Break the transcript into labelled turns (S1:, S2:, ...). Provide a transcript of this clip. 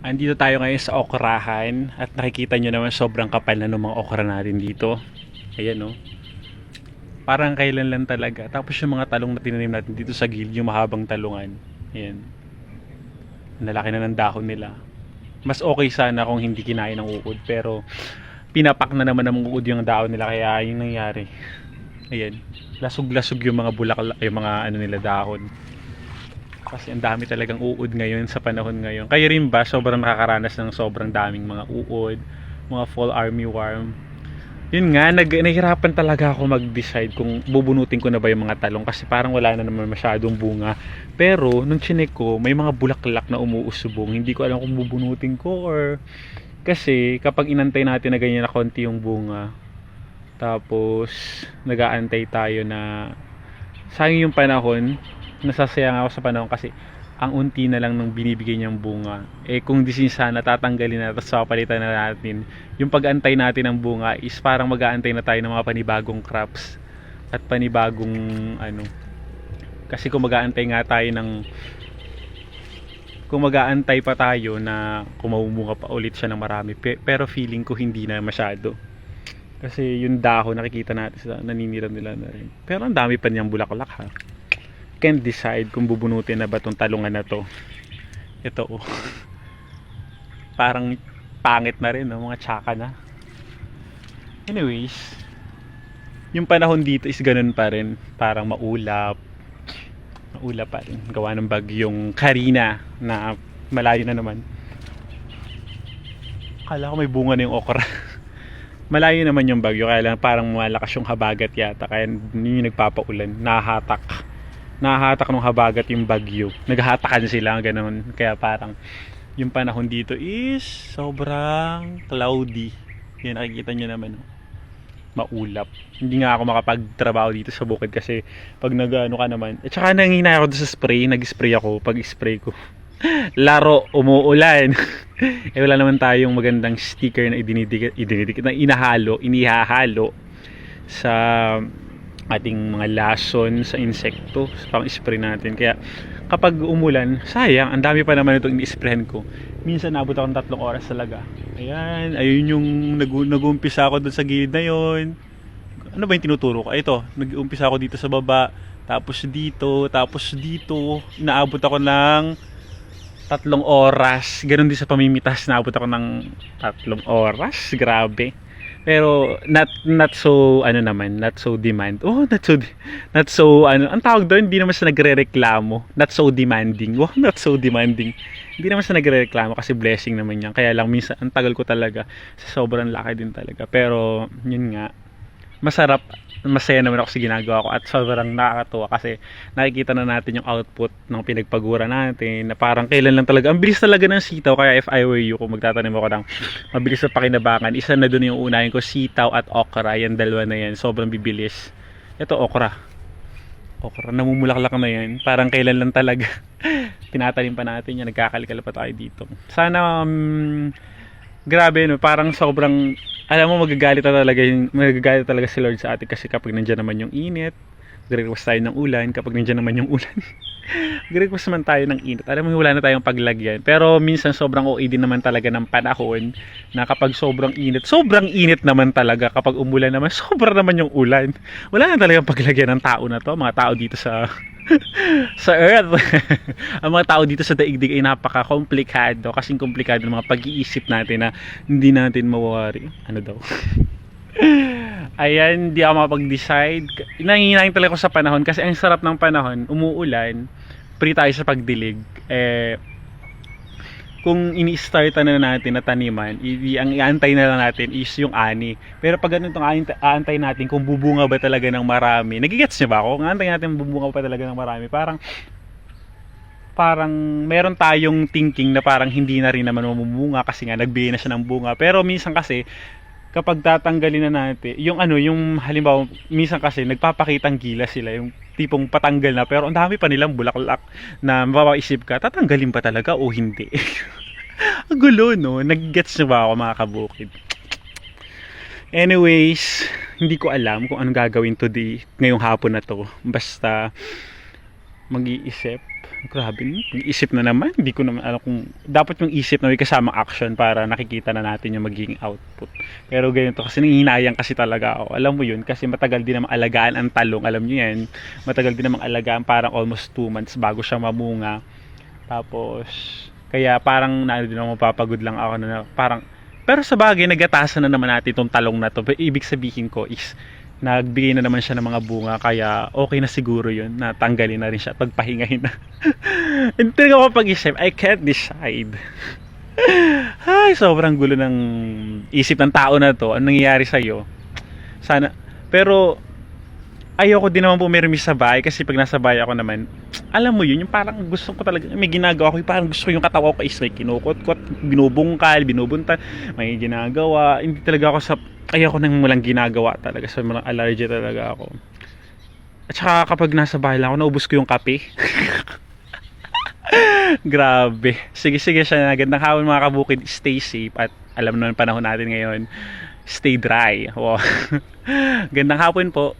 S1: Andito tayo ngayon sa okrahan at nakikita nyo naman sobrang kapal na ng mga okra natin dito. Ayan no. Parang kailan lang talaga. Tapos yung mga talong na tinanim natin dito sa gilid, yung mahabang talungan. Ayan. Nalaki na ng dahon nila. Mas okay sana kung hindi kinain ng uod pero pinapak na naman ng uod yung dahon nila kaya yung nangyari. Ayan. Lasog-lasog yung mga bulaklak, yung mga ano nila dahon. Kasi ang dami talagang uod ngayon sa panahon ngayon. Kayo rin ba sobrang nakakaranas ng sobrang daming mga uod, mga fall armyworm? Yun nga, nag, nahihirapan talaga ako mag-decide kung bubunutin ko na ba yung mga talong kasi parang wala na naman masyadong bunga. Pero nung chinek ko, may mga bulaklak na umuusubong. Hindi ko alam kung bubunutin ko or kasi kapag inantay natin na ganyan na konti yung bunga, tapos nag-aantay tayo na sayang yung panahon, nasasayang ako sa panahon kasi ang unti na lang nung binibigay niyang bunga. Eh kung di sana tatanggalin na tapos papalitan na natin, yung pag-antay natin ng bunga is parang mag-aantay na tayo ng mga panibagong crops at panibagong ano. Kasi kung mag-aantay nga tayo ng kung mag-aantay pa tayo na kumamumunga pa ulit siya ng marami pe- pero feeling ko hindi na masyado kasi yung dahon nakikita natin sa naninira nila na rin pero ang dami pa niyang bulaklak ha can't decide kung bubunutin na ba tong talungan na to. Ito oh. Parang pangit na rin no? mga tsaka na. Anyways yung panahon dito is ganun pa rin. Parang maulap. Maulap pa rin. Gawa ng bagyong Karina na malayo na naman. Kala ko may bunga na yung okra. Malayo naman yung bagyo kaya lang parang malakas yung habagat yata. Kaya yun yung nagpapaulan. Nahahatak nahahatak ng habagat yung bagyo. Naghahatakan sila ganun. Kaya parang yung panahon dito is sobrang cloudy. Yan nakikita nyo naman oh. maulap. Hindi nga ako makapagtrabaho dito sa bukid kasi pag nag-ano ka naman at saka nangina ako sa spray. Nag-spray ako pag spray ko. Laro umuulan. Eh wala naman tayong magandang sticker na idinidikit, idinidikit na inahalo inihahalo sa ating mga lason sa insekto pang spray natin kaya kapag umulan sayang ang dami pa naman itong ini-sprayan ko minsan nabot ako ng tatlong oras talaga ayan ayun yung nag- nag-uumpisa ako doon sa gilid na yon ano ba yung tinuturo ko ito nag-uumpisa ako dito sa baba tapos dito tapos dito inaabot ako ng tatlong oras. Ganon din sa pamimitas, naabot ako ng tatlong oras. Grabe. Pero not not so ano naman, not so demand. Oh, not so not so ano, ang tawag doon, hindi naman siya nagrereklamo. Not so demanding. Oh, not so demanding. Hindi naman siya nagrereklamo kasi blessing naman yan. Kaya lang minsan ang tagal ko talaga sa sobrang laki din talaga. Pero yun nga, masarap masaya naman ako sa ginagawa ko at sobrang nakakatuwa kasi nakikita na natin yung output ng pinagpagura natin na parang kailan lang talaga ang bilis talaga ng sitaw. Kaya if I were you kung magtatanim ako ng mabilis na pakinabangan isa na doon yung unahin ko sitaw at okra. Yan dalawa na yan. Sobrang bibilis. Ito okra. Okra. Namumulaklak na yan. Parang kailan lang talaga. Tinatanim pa natin yan. Nagkakalikala pa tayo dito. Sana um, grabe no? Parang sobrang alam mo magagalit talaga yung magagalit talaga si Lord sa atin kasi kapag nandiyan naman yung init nagre-request tayo ng ulan. Kapag nandiyan naman yung ulan nagre-request naman tayo ng init. Alam mo wala na tayong paglagyan. Pero minsan sobrang OA din naman talaga ng panahon na kapag sobrang init sobrang init naman talaga. Kapag umulan naman sobra naman yung ulan. Wala na talagang paglagyan ng tao na to mga tao dito sa sa earth. Ang mga tao dito sa daigdig ay napaka-komplikado kasing komplikado ng mga pag-iisip natin na hindi natin mawari. Ano daw? Ayan hindi ako makapag-decide. Nanginayang talaga ako sa panahon kasi ang sarap ng panahon umuulan free tayo sa pagdilig. Eh kung ini-startan na natin na taniman, i- ang iantay na lang natin is yung ani. Pero pag ganun itong aant- aantay natin kung bubunga ba talaga ng marami, nagigets niyo ba ako? Kung aantay natin bubunga ba talaga ng marami, parang parang meron tayong thinking na parang hindi na rin naman mamumunga kasi nga nagbigay na siya ng bunga. Pero minsan kasi kapag tatanggalin na natin, yung ano, yung halimbawa, minsan kasi nagpapakitang gila sila, yung tipong patanggal na, pero ang dami pa nilang bulaklak na mapapaisip ka, tatanggalin pa talaga o hindi? ang gulo, no? Nag-gets nyo ba ako mga kabukid? Anyways, hindi ko alam kung anong gagawin today, ngayong hapon na to. Basta, mag-iisip, Grabe, isip na naman. Hindi ko naman alam kung dapat yung isip na may kasamang action para nakikita na natin yung magiging output. Pero ganito kasi nangihinayang kasi talaga ako. Alam mo yun kasi matagal din namang alagaan ang talong. Alam nyo yan. Matagal din namang alagaan parang almost 2 months bago siya mamunga. Tapos kaya parang na din ako mapapagod lang ako na parang pero sa bagay nagatasan na naman natin itong talong na to. Ibig sabihin ko is nagbigay na naman siya ng mga bunga kaya okay na siguro yun na tanggalin na rin siya at pagpahingahin na hindi talaga ako pag-isip I can't decide. Ay sobrang gulo ng isip ng tao na to. Anong nangyayari sa'yo? Sana pero ayoko din naman pumirmi sa bahay kasi pag nasa bahay ako naman alam mo yun yung parang gusto ko talaga may ginagawa ko yung parang gusto ko yung katawa ko is may kinukot-kot binubungkal binubunta may ginagawa. Hindi talaga ako sa ayoko nang walang ginagawa talaga sa mga allergy talaga ako. At saka kapag nasa bahay lang ako naubos ko yung kape. Grabe. Sige sige siya gandang hapon mga kabukid. Stay safe at alam naman panahon natin ngayon. Stay dry. Wow. gandang hapon po